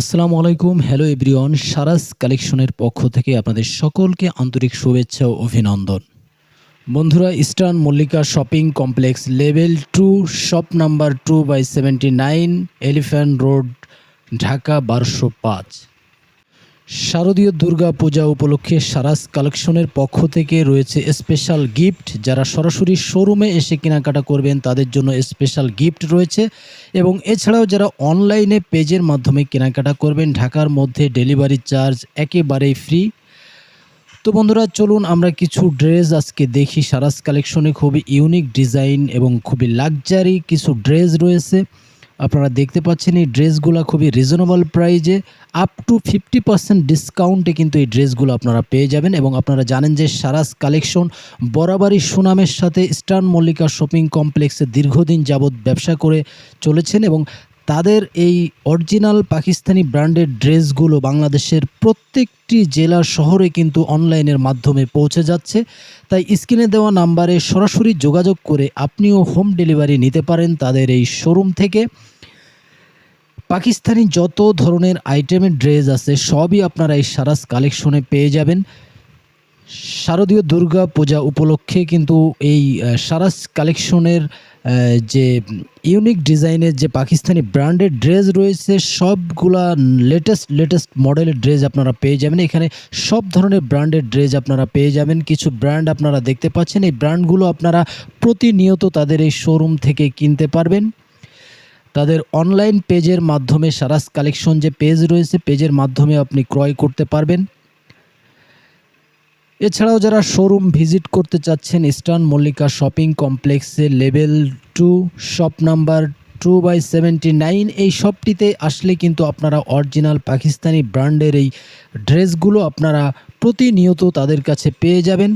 আসসালামু আলাইকুম, hello everyone, সারাস কালেকশনের পক্ষ থেকে আপনাদের সকলকে আন্তরিক শুভেচ্ছা ও অভিনন্দন। বন্ধুরা, Eastern Mallika shopping complex level two, shop number two by seventy nine, elephant road, Dhaka বারোশো পাঁচ। শারদীয় দুর্গা পূজা উপলক্ষে সারাস কালেকশনের পক্ষ থেকে রয়েছে স্পেশাল গিফট যারা সরাসরি শোরুমে এসে কেনাকাটা করবেন, তাদের জন্য স্পেশাল গিফট রয়েছে। এবং এছাড়াও যারা অনলাইনে পেজের মাধ্যমে কেনাকাটা করবেন, ঢাকার মধ্যে ডেলিভারি চার্জ একেবারেই ফ্রি তো বন্ধুরা, চলুন আমরা কিছু ড্রেস আজকে দেখি। সারাস কালেকশনে খুবই ইউনিক ডিজাইন এবং খুবই লাক্সারি কিছু ড্রেস রয়েছে। আপনারা দেখতে পাচ্ছেন এই ড্রেসগুলো খুবই রিজনেবল প্রাইজে আপ টু ফিফটি পার্সেন্ট ডিসকাউন্টে কিন্তু এই ড্রেসগুলো আপনারা পেয়ে যাবেন এবং আপনারা জানেন যে সারাস কালেকশন বরাবরই সুনামের সাথে স্টার্ন মল্লিকা শপিং কমপ্লেক্সে দীর্ঘদিন যাবৎ ব্যবসা করে চলেছেন এবং তাদের এই অরিজিনাল পাকিস্তানি ব্র্যান্ডের ড্রেসগুলো বাংলাদেশের প্রত্যেকটি জেলা শহরে কিন্তু অনলাইনের মাধ্যমে পৌঁছে যাচ্ছে। তাই স্ক্রিনে দেওয়া নাম্বারে সরাসরি যোগাযোগ করে আপনিও হোম ডেলিভারি নিতে পারেন তাদের এই শোরুম থেকে। পাকিস্তানি যত ধরনের আইটেমের ড্রেস আছে, সবই আপনারা এই সারাস কালেকশনে পেয়ে যাবেন। শারদীয় দুর্গা পূজা উপলক্ষে কিন্তু এই সারাস কালেকশনের যে ইউনিক ডিজাইনের যে পাকিস্তানি ব্র্যান্ডের ড্রেস রয়েছে, সবগুলা লেটেস্ট লেটেস্ট মডেলের ড্রেস আপনারা পেয়ে যাবেন। এখানে সব ধরনের ব্র্যান্ডের ড্রেস আপনারা পেয়ে যাবেন। কিছু ব্র্যান্ড আপনারা দেখতে পাচ্ছেন। এই ব্র্যান্ডগুলো আপনারা প্রতিনিয়ত তাদের এই শোরুম থেকে কিনতে পারবেন। তাদের অনলাইন পেজের মাধ্যমে সারাস কালেকশন যে পেজ রয়েছে পেজের মাধ্যমে আপনি ক্রয় করতে পারবেন। এছাড়াও যারা শোরুম ভিজিট করতে চাচ্ছেন ইস্টার্ন মল্লিকা শপিং কমপ্লেক্সে level two shop number two by seventy nine এই শপটিতে আসলে কিন্তু আপনারা অরিজিনাল পাকিস্তানি ব্র্যান্ডের এই ড্রেসগুলো আপনারা প্রতিনিয়ত তাদের কাছে পেয়ে যাবেন।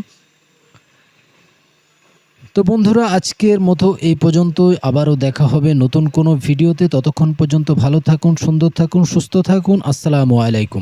তো বন্ধুরা, আজকের মতো এই পর্যন্ত আবারও দেখা হবে নতুন কোনো ভিডিওতে। ততক্ষণ পর্যন্ত ভালো থাকুন, সুন্দর থাকুন, সুস্থ থাকুন। আসসালামু আলাইকুম।